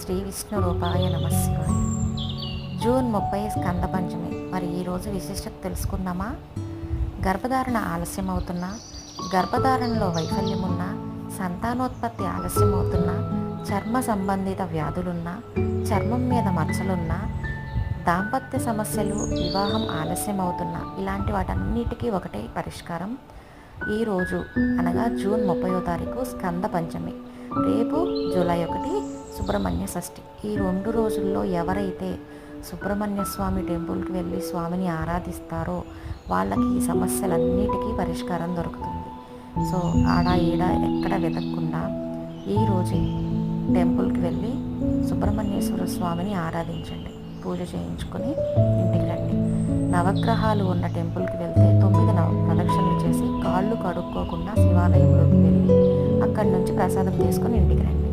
శ్రీ విష్ణు రూపాయ నమశివాయ జూన్ ముప్పై స్కంద పంచమి మరి ఈరోజు విశిష్టత తెలుసుకుందామా? గర్భధారణ ఆలస్యం అవుతున్నా గర్భధారణలో వైఫల్యం ఉన్నా సంతానోత్పత్తి ఆలస్యం అవుతున్నా చర్మ సంబంధిత వ్యాధులున్నా చర్మం మీద మచ్చలున్నా దాంపత్య సమస్యలు వివాహం ఆలస్యం అవుతున్నా ఇలాంటి వాటన్నిటికీ ఒకటే పరిష్కారం. ఈరోజు అనగా జూన్ ముప్పయో తారీఖు స్కంద పంచమి రేపు జూలై ఒకటి సుబ్రహ్మణ్య షష్ఠి. ఈ రెండు రోజుల్లో ఎవరైతే సుబ్రహ్మణ్య స్వామి టెంపుల్కి వెళ్ళి స్వామిని ఆరాధిస్తారో వాళ్ళకి ఈ సమస్యలన్నిటికీ పరిష్కారం దొరుకుతుంది. సో ఆడ ఈడ ఎక్కడ వెతకకుండా ఈరోజే టెంపుల్కి వెళ్ళి సుబ్రహ్మణ్యేశ్వర స్వామిని ఆరాధించండి. పూజ చేయించుకొని ఇంటికి రండి. నవగ్రహాలు ఉన్న టెంపుల్కి వెళ్తే తొమ్మిది నవ ప్రదక్షిణలు చేసి కాళ్ళు కడుక్కోకుండా శివాలయంలోకి వెళ్ళి అక్కడి నుంచి ప్రసాదం తీసుకొని ఇంటికి రండి.